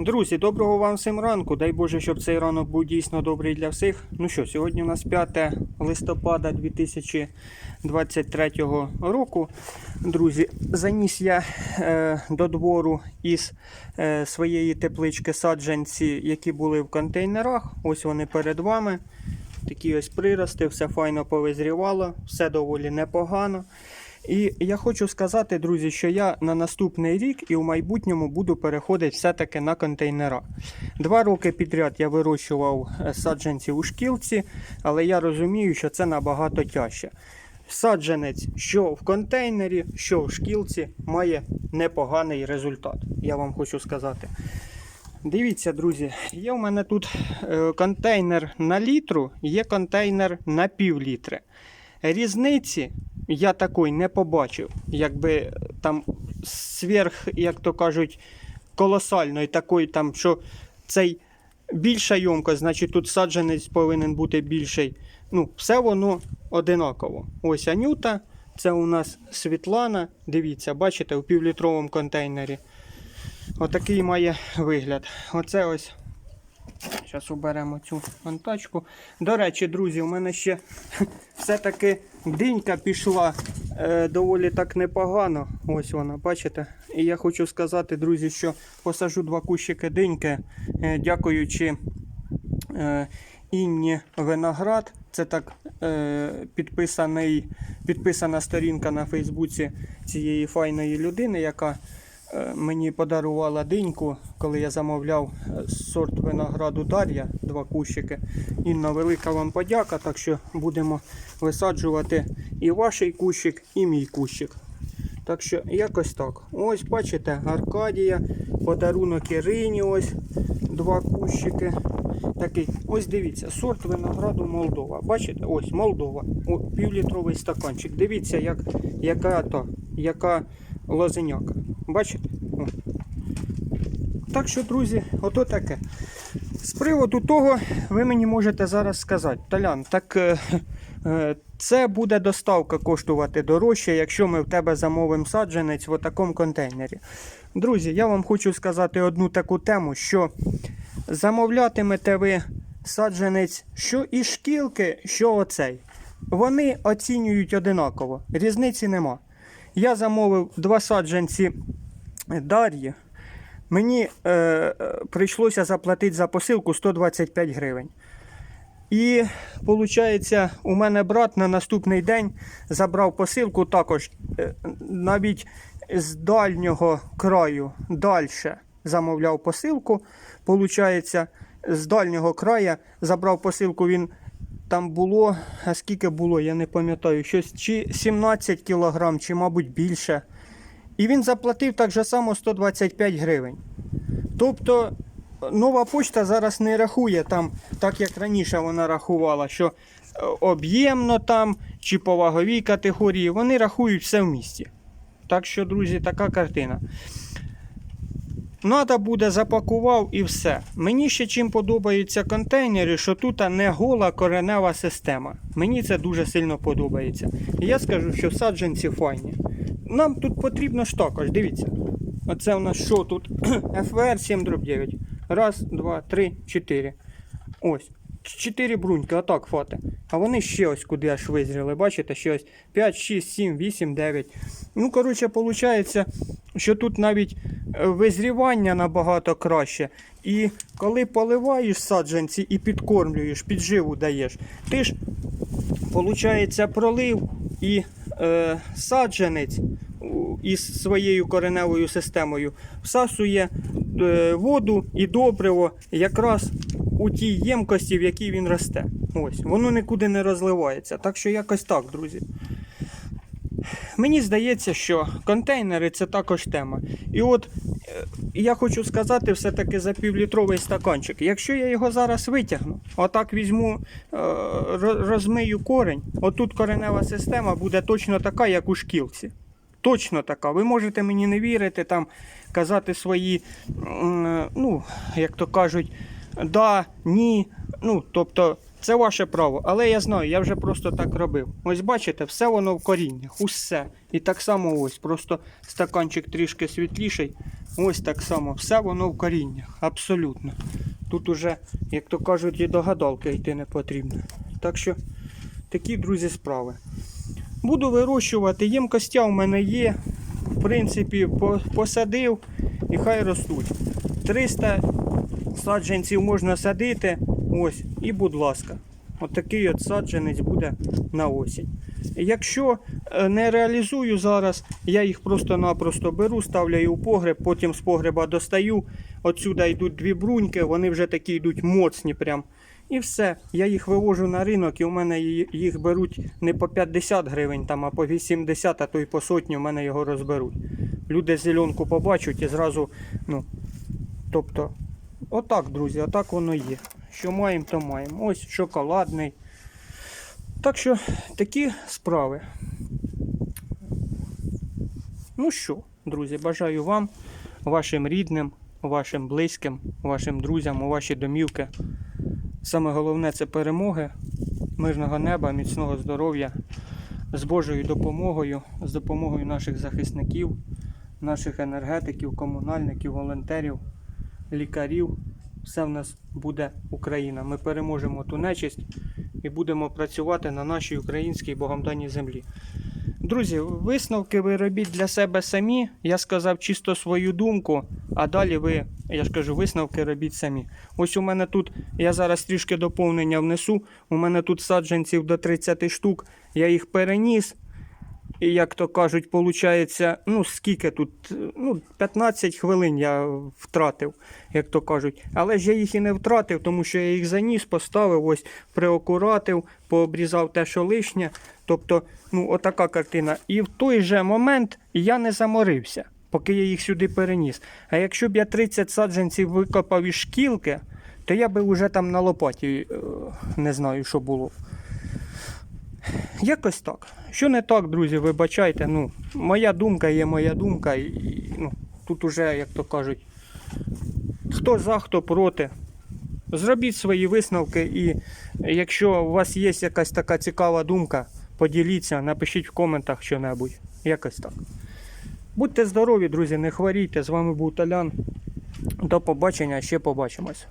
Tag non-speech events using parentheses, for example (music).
Друзі, доброго вам всім ранку. Дай Боже, щоб цей ранок був дійсно добрий для всіх. Ну що, сьогодні у нас 5 листопада 2023 року. Друзі, заніс я е, до двору із е, своєї теплички саджанці, які були в контейнерах. Ось вони перед вами. Такі ось прирости, все файно повизрівало, все доволі непогано. І я хочу сказати, друзі, що я на наступний рік і в майбутньому буду переходити все-таки на контейнера. Два роки підряд я вирощував е, саджанці у шкілці, але я розумію, що це набагато тяжче. Саджанець, що в контейнері, що в шкілці, має непоганий результат. Я вам хочу сказати. Дивіться, друзі, є в мене тут е, контейнер на літру, є контейнер на пів літри. Різниці я такої не побачив. Якби там сверх, як то кажуть, колосальної такої, там, що цей більша йомкость, значить тут саджанець повинен бути більший. Ну, все воно одинаково. Ось Анюта, це у нас Світлана. Дивіться, бачите, у півлітровому контейнері. Отакий має вигляд. Оце ось. Зараз уберемо цю монтачку. До речі, друзі, у мене ще (laughs) все-таки динька пішла е, доволі так непогано. Ось вона, бачите? І я хочу сказати, друзі, що посажу два кущики диньки, е, дякуючи е, Інні Виноград. Це так е, підписаний, підписана сторінка на Фейсбуці цієї файної людини, яка мені подарувала диньку, коли я замовляв е, сорт винограду Дар'я, два кущики. Інна, велика вам подяка, так що будемо висаджувати і ваш кущик, і мій кущик. Так що якось так. Ось бачите, Аркадія, подарунок Ірині, ось два кущики. Такий, ось дивіться, сорт винограду Молдова. Бачите? Ось Молдова. О, півлітровий стаканчик. Дивіться, як, яка то, яка лозеняка. Бачите? О. Так що, друзі, ото таке. З приводу того, ви мені можете зараз сказати, Талян, так е, е, це буде доставка коштувати дорожче, якщо ми в тебе замовимо саджанець в такому контейнері. Друзі, я вам хочу сказати одну таку тему, що замовлятимете ви саджанець, що і шкілки, що оцей. Вони оцінюють одинаково, різниці нема. Я замовив два саджанці Дар'ї. Мені е, е, прийшлося заплатити за посилку 125 гривень. І виходить, у мене брат на наступний день забрав посилку також е, навіть з дальнього краю далі замовляв посилку. Получається, з дальнього краю забрав посилку. Він там було, а скільки було, я не пам'ятаю, щось чи 17 кілограм, чи, мабуть, більше. І він заплатив так же само 125 гривень. Тобто нова почта зараз не рахує там, так як раніше вона рахувала, що е, об'ємно там чи по ваговій категорії, вони рахують все в місті. Так що, друзі, така картина. Надо буде запакував і все. Мені ще чим подобаються контейнери, що тут не гола коренева система. Мені це дуже сильно подобається. І я скажу, що саджанці файні. Нам тут потрібно ж також, дивіться. Оце у нас що тут? FVR 7 9. Раз, два, три, чотири. Ось. Чотири бруньки, отак фати. А вони ще ось куди аж визріли. Бачите, ще ось 5, 6, 7, 8, 9. Ну, коротше, виходить, що тут навіть е, визрівання набагато краще. І коли поливаєш саджанці і підкормлюєш, підживу даєш, ти ж, виходить, пролив і е, саджанець із своєю кореневою системою всасує е, воду і добриво якраз у тій ємкості, в якій він росте. Ось, воно нікуди не розливається. Так що якось так, друзі. Мені здається, що контейнери це також тема. І от е, я хочу сказати все-таки за півлітровий стаканчик. Якщо я його зараз витягну, отак візьму, е, розмию корень, отут коренева система буде точно така, як у шкілці. Точно така. Ви можете мені не вірити, там казати свої, ну, як то кажуть, да, ні. Ну, тобто, це ваше право. Але я знаю, я вже просто так робив. Ось бачите, все воно в коріннях, усе. І так само ось, просто стаканчик трішки світліший. Ось так само. Все воно в коріннях. Абсолютно. Тут уже, як то кажуть, і до гадалки йти не потрібно. Так що такі, друзі, справи. Буду вирощувати, ємкостя у мене є. В принципі, посадив і хай ростуть. 300 саджанців можна садити. Ось, і будь ласка. От такий от саджанець буде на осінь. Якщо е, не реалізую зараз, я їх просто-напросто беру, ставляю у погреб, потім з погреба достаю. Отсюди йдуть дві бруньки, вони вже такі йдуть моцні прям. І все. Я їх вивожу на ринок, і у мене їх беруть не по 50 гривень, там, а по 80, а то й по сотні у мене його розберуть. Люди зеленку побачать і зразу, ну, тобто, отак, друзі, отак воно є. Що маємо, то маємо. Ось шоколадний. Так що такі справи. Ну що, друзі, бажаю вам, вашим рідним, вашим близьким, вашим друзям, у ваші домівки. Саме головне це перемоги, мирного неба, міцного здоров'я, з Божою допомогою, з допомогою наших захисників, наших енергетиків, комунальників, волонтерів, лікарів. Все в нас буде Україна. Ми переможемо ту нечисть і будемо працювати на нашій українській богом даній землі. Друзі, висновки ви робіть для себе самі. Я сказав чисто свою думку, а далі ви, я ж кажу, висновки робіть самі. Ось у мене тут, я зараз трішки доповнення внесу. У мене тут саджанців до 30 штук. Я їх переніс. І як то кажуть, виходить, ну скільки тут, ну 15 хвилин я втратив, як то кажуть. Але ж я їх і не втратив, тому що я їх заніс, поставив, ось приокуратив, пообрізав те, що лишнє. Тобто, ну, отака картина. І в той же момент я не заморився, поки я їх сюди переніс. А якщо б я 30 саджанців викопав із шкілки, то я би вже там на лопаті е, не знаю, що було. Якось так. Що не так, друзі, вибачайте. Ну, моя думка є моя думка. І, ну, тут уже, як то кажуть, хто за, хто проти. Зробіть свої висновки, і якщо у вас є якась така цікава думка, поділіться, напишіть в коментах що-небудь. Якось так. Будьте здорові, друзі, не хворійте. З вами був Талян. До побачення, ще побачимось.